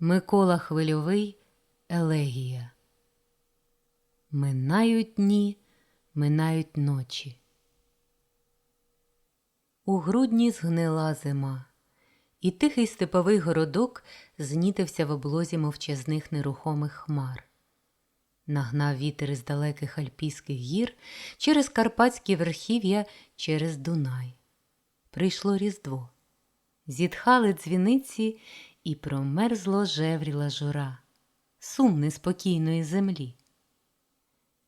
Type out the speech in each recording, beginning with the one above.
Микола Хвильовий Елегія. Минають дні, минають ночі. У грудні згнила зима, і тихий степовий городок знітився в облозі мовчазних нерухомих хмар. Нагнав вітер із далеких альпійських гір через карпатські верхів'я, через Дунай. Прийшло Різдво. Зітхали дзвіниці, і промерзло жевріла жура, сум неспокійної землі.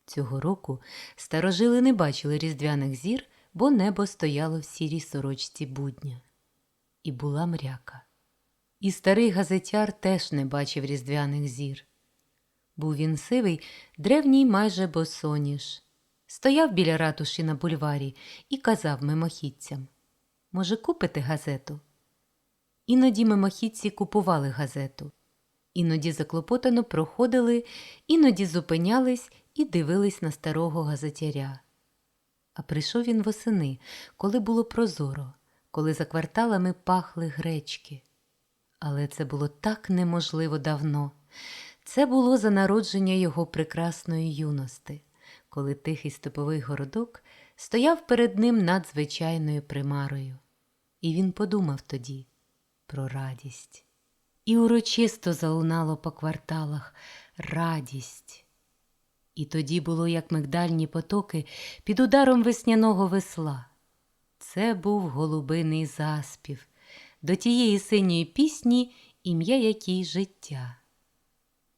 Цього року старожили не бачили різдвяних зір, бо небо стояло в сірій сорочці будня. І була мряка. І старий газетяр теж не бачив різдвяних зір. Був він сивий, древній майже босоніж. Стояв біля ратуші на бульварі і казав мимохідцям Може, купите газету? Іноді мимохідці купували газету, іноді заклопотано проходили, іноді зупинялись і дивились на старого газетяря. А прийшов він восени, коли було прозоро, коли за кварталами пахли гречки. Але це було так неможливо давно. Це було за народження його прекрасної юності, коли тихий степовий городок стояв перед ним над звичайною примарою. І він подумав тоді про радість. І урочисто залунало по кварталах радість. І тоді було, як мигдальні потоки під ударом весняного весла. Це був голубиний заспів до тієї синьої пісні, ім'я якій життя.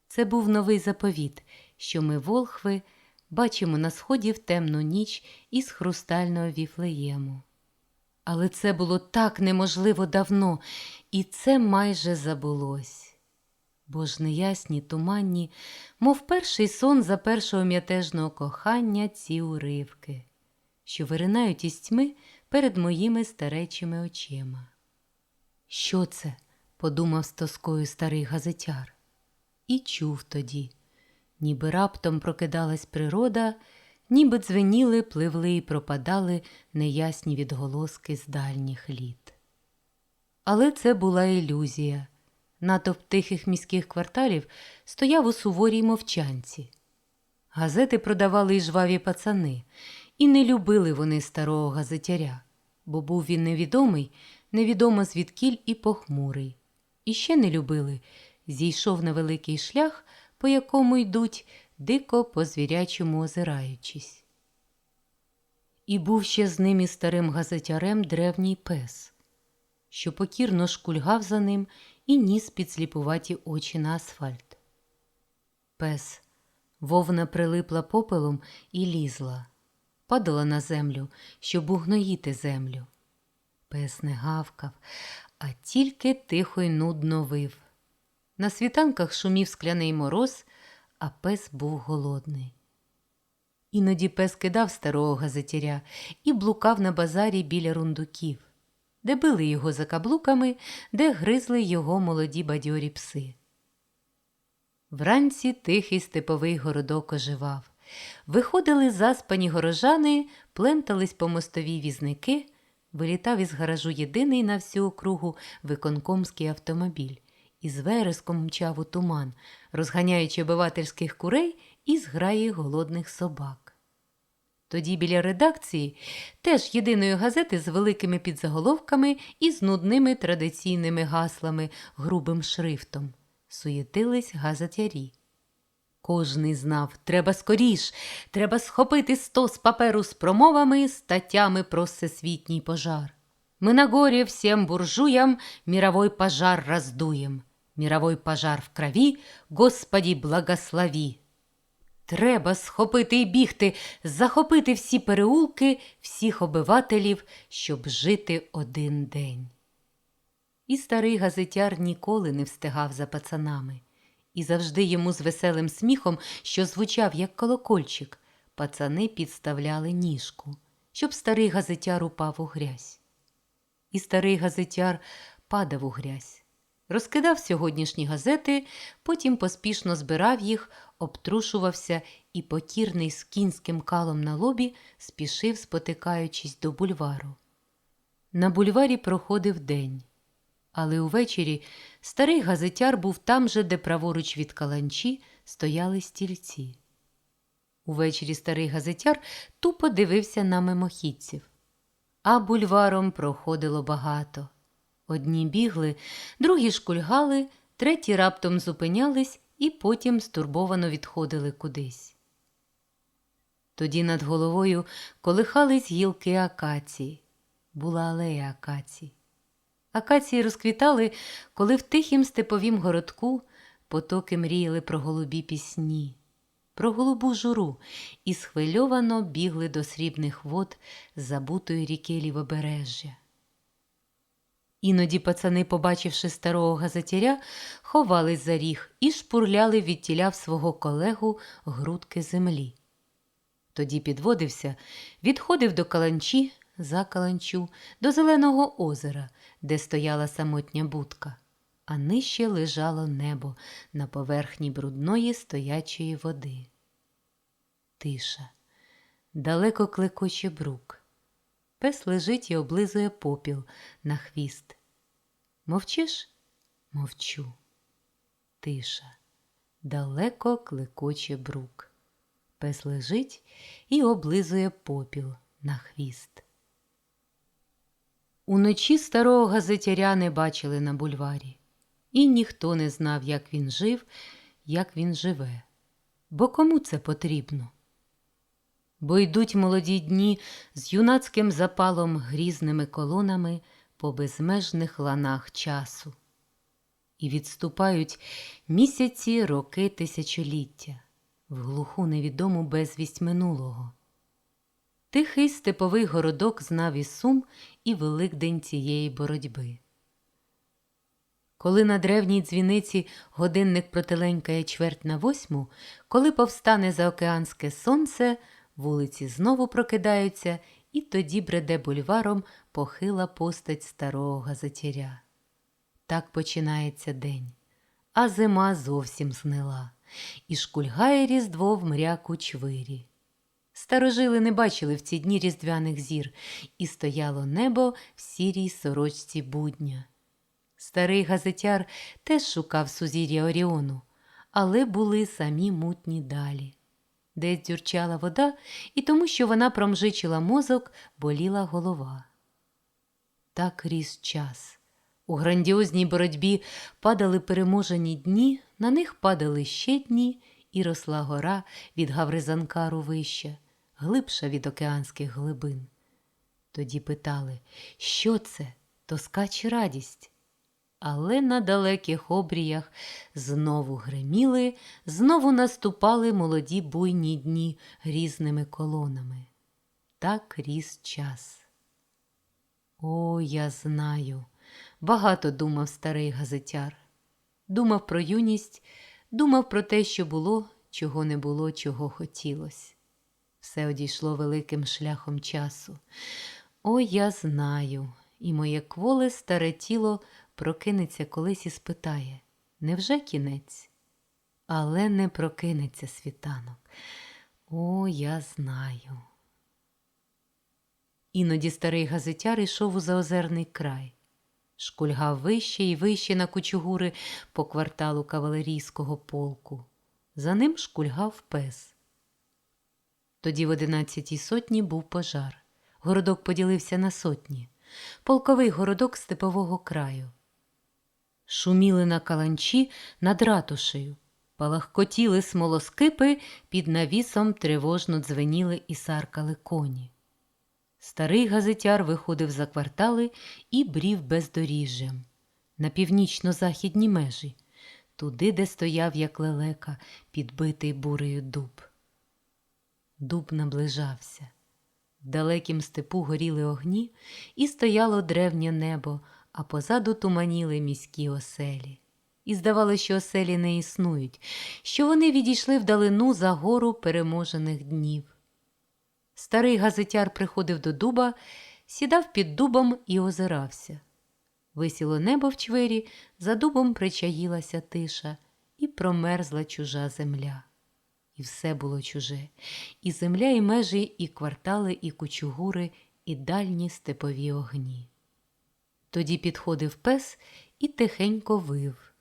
Це був новий заповіт, що ми, волхви, бачимо на сході в темну ніч із хрустального віфлеєму. Але це було так неможливо давно, і це майже забулось. Бо ж неясні, туманні, мов перший сон за першого м'ятежного кохання ці уривки, що виринають із тьми перед моїми старечими очима. Що це? подумав з тоскою старий газетяр. І чув тоді, ніби раптом прокидалась природа, ніби дзвеніли, пливли і пропадали неясні відголоски з дальніх літ. Але це була ілюзія. Натовп тихих міських кварталів стояв у суворій мовчанці. Газети продавали й жваві пацани, і не любили вони старого газетяря, бо був він невідомий, невідомо звідкіль і похмурий. І ще не любили, зійшов на великий шлях, по якому йдуть, дико по звірячому озираючись. І був ще з ним і старим газетярем древній пес, що покірно шкульгав за ним і ніс підсліпуваті очі на асфальт. Пес, вовна прилипла попелом і лізла, падала на землю, щоб угноїти землю. Пес не гавкав, а тільки тихо й нудно вив. На світанках шумів скляний мороз, а пес був голодний. Іноді пес кидав старого газетяря і блукав на базарі біля рундуків, де били його за каблуками, де гризли його молоді бадьорі пси. Вранці тихий степовий городок оживав. Виходили заспані горожани, плентались по мостовій візники, вилітав із гаражу єдиний на всю округу виконкомський автомобіль і з вереском мчав у туман, розганяючи обивательських курей і зграї голодних собак. Тоді біля редакції теж єдиної газети з великими підзаголовками і з нудними традиційними гаслами, грубим шрифтом суєтились газетярі. Кожний знав, треба скоріш, треба схопити стос паперу з промовами, статтями про всесвітній пожар. Мы на горе всем буржуям мировой пожар раздуем. Мировой пожар в крові, Господі благослови. Треба схопити і бігти, захопити всі переулки, всіх обивателів, щоб жити один день. І старий газетяр ніколи не встигав за пацанами, і завжди йому з веселим сміхом, що звучав, як колокольчик, пацани підставляли ніжку, щоб старий газетяр упав у грязь. І старий газетяр падав у грязь, розкидав сьогоднішні газети, потім поспішно збирав їх, обтрушувався і покірний з кінським калом на лобі спішив, спотикаючись до бульвару. На бульварі проходив день Але увечері старий газетяр був там же, де праворуч від каланчі стояли стільці. Увечері старий газетяр тупо дивився на мимохідців. А бульваром проходило багато. Одні бігли, другі шкульгали, треті раптом зупинялись і потім стурбовано відходили кудись. Тоді над головою колихались гілки акації. Була алея акацій. Акації розквітали, коли в тихім степовім городку потоки мріяли про голубі пісні, про голубу журу і схвильовано бігли до срібних вод забутої ріки лівобережжя. Іноді пацани, побачивши старого газетяря, ховались за ріг і шпурляли відтіляв свого колегу грудки землі. Тоді підводився, відходив до каланчі, за каланчу, до зеленого озера, де стояла самотня будка, а нижче лежало небо на поверхні брудної стоячої води. Тиша, далеко клекоче брук. Пес лежить і облизує попіл на хвіст. Мовчиш? Мовчу. Тиша, далеко клекоче брук. Пес лежить і облизує попіл на хвіст. Уночі старого газетяря не бачили на бульварі, і ніхто не знав, як він жив, як він живе. Бо кому це потрібно? Бо йдуть молоді дні з юнацьким запалом грізними колонами по безмежних ланах часу. І відступають місяці, роки тисячоліття в глуху невідому безвість минулого. Тихий степовий городок знав і сум, і великдень цієї боротьби. Коли на древній дзвіниці годинник протиленькає чверть на восьму, коли повстане заокеанське сонце, вулиці знову прокидаються, і тоді бреде бульваром похила постать старого газетяря. Так починається день, а зима зовсім знила, і шкульгає різдво в мряку чвирі. Старожили не бачили в ці дні різдвяних зір, і стояло небо в сірій сорочці будня. Старий газетяр теж шукав сузір'я Оріону, але були самі мутні далі. Десь дзюрчала вода, і тому, що вона промжичила мозок, боліла голова. Так ріс час. У грандіозній боротьбі падали переможені дні, на них падали ще дні, і росла гора від Гавризанкару вища, глибша від океанських глибин. Тоді питали, що це, тоска чи радість? Але на далеких обріях знову гриміли, знову наступали молоді буйні дні грізними колонами. Так ріс час. О, я знаю, багато думав старий газетяр. Думав про юність, думав про те, що було, чого не було, чого хотілось. Все одійшло великим шляхом часу. О, я знаю, і моє кволе старе тіло прокинеться колись і спитає невже кінець? Але не прокинеться світанок. О, я знаю. Іноді старий газетяр йшов у заозерний край, шкульгав вище і вище на кучугури по кварталу кавалерійського полку. За ним шкульгав пес. Тоді в одинадцятій сотні був пожар. Городок поділився на сотні, полковий городок степового краю. Шуміли на каланчі над ратушею, палахкотіли смолоскипи, під навісом тривожно дзвеніли і саркали коні. Старий газетяр виходив за квартали і брів бездоріжжям на північно-західні межі, туди, де стояв, як лелека, підбитий бурею дуб. Дуб наближався. В далекім степу горіли огні, і стояло древнє небо, а позаду туманіли міські оселі. І здавалося, що оселі не існують, що вони відійшли вдалину за гору переможених днів. Старий газетяр приходив до дуба, сідав під дубом і озирався. Висіло небо в чвирі, за дубом причаїлася тиша, і промерзла чужа земля. І все було чуже, і земля, і межі, і квартали, і кучугури, і дальні степові огні. Тоді підходив пес і тихенько вив.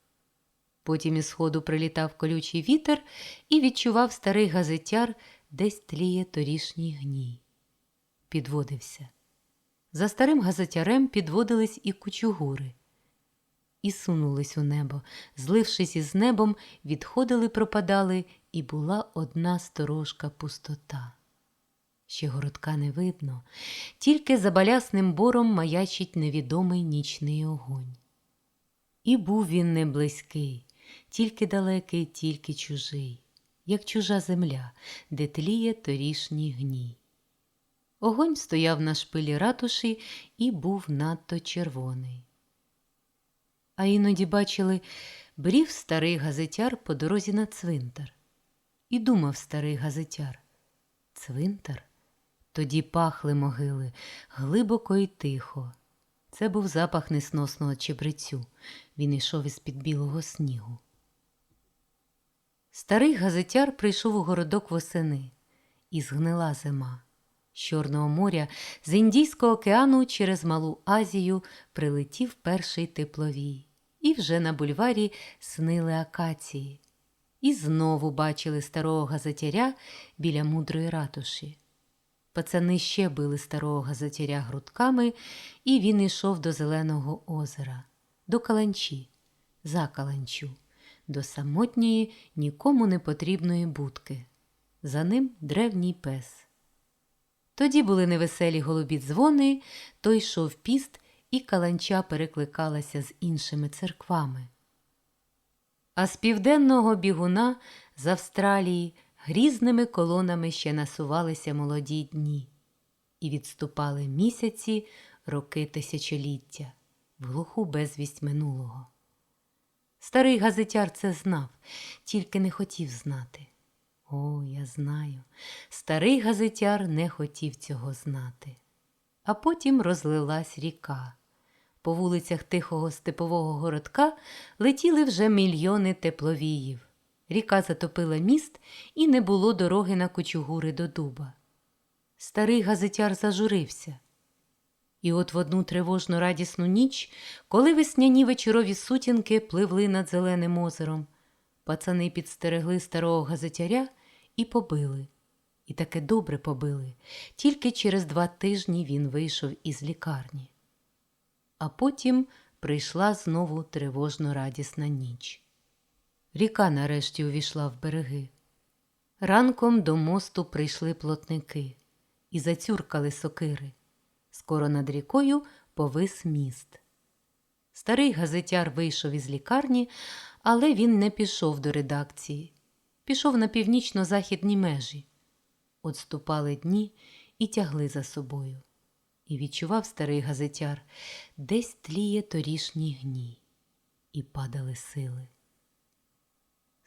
Потім із сходу прилітав колючий вітер і відчував старий газетяр, десь тліє торішній гній. Підводився. За старим газетярем підводились і кучугури. І сунулись у небо, злившись із небом, відходили, пропадали, і була одна сторожка пустота. Ще городка не видно, тільки за балясним бором маячить невідомий нічний огонь. І був він не близький, тільки далекий, тільки чужий, як чужа земля, де тліє торішній гній. Огонь стояв на шпилі ратуші і був надто червоний. А іноді бачили, брів старий газетяр по дорозі на цвинтар. І думав старий газетяр цвинтар? Тоді пахли могили глибоко і тихо. Це був запах несносного чебрецю. Він йшов із під білого снігу. Старий газетяр прийшов у городок восени, і згнила зима. З Чорного моря, з Індійського океану через Малу Азію прилетів перший тепловій, і вже на бульварі снили акації. І знову бачили старого газетяря біля мудрої ратуші. Пацани ще били старого газетяря грудками, і він йшов до Зеленого озера, до Каланчі, за Каланчу, до самотньої, нікому не потрібної будки. За ним древній пес. Тоді були невеселі голубі дзвони, то йшов піст, і каланча перекликалася з іншими церквами. А з південного бігуна з Австралії грізними колонами ще насувалися молоді дні, і відступали місяці, роки тисячоліття, в глуху безвість минулого. Старий газетяр це знав, тільки не хотів знати. О, я знаю, старий газетяр не хотів цього знати. А потім розлилась ріка. По вулицях тихого степового городка летіли вже мільйони тепловіїв. Ріка затопила міст і не було дороги на кочугури до дуба. Старий газетяр зажурився. І от в одну тривожну радісну ніч, коли весняні вечорові сутінки пливли над зеленим озером, пацани підстерегли старого газетяря і побили. І таке добре побили. Тільки через два тижні він вийшов із лікарні. А потім прийшла знову тривожно радісна ніч. Ріка нарешті увійшла в береги. Ранком до мосту прийшли плотники і зацюркали сокири. Скоро над рікою повис міст. Старий газетяр вийшов із лікарні, але він не пішов до редакції. Пішов на північно-західні межі. Отступали дні і тягли за собою. І відчував старий газетяр, десь тліє торішній гній, і падали сили.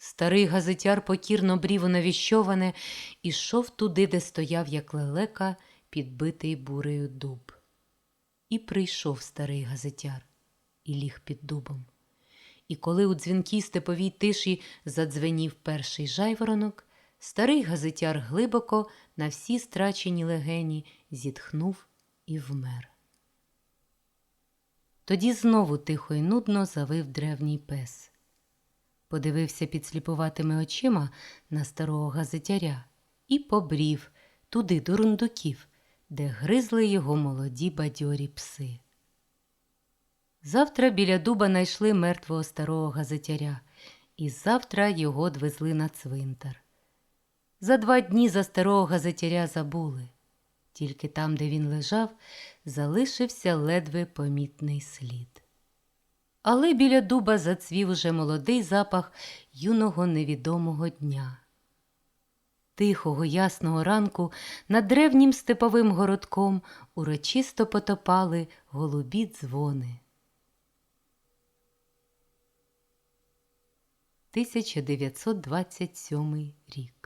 Старий газетяр покірно брів навіщоване і йшов туди, де стояв, як лелека, підбитий бурею дуб. І прийшов старий газетяр і ліг під дубом. І коли у дзвінкій степовій тиші задзвенів перший жайворонок, старий газетяр глибоко на всі страчені легені зітхнув і вмер. Тоді знову тихо й нудно завив древній пес. Подивився підсліпуватими очима на старого газетяря і побрів туди до рундуків, де гризли його молоді бадьорі пси. Завтра біля дуба найшли мертвого старого газетяря, і завтра його двезли на цвинтар. За два дні за старого газетяря забули. Тільки там, де він лежав, залишився ледве помітний слід. Але біля дуба зацвів уже молодий запах юного невідомого дня. Тихого ясного ранку над древнім степовим городком урочисто потопали голубі дзвони. 1927 рік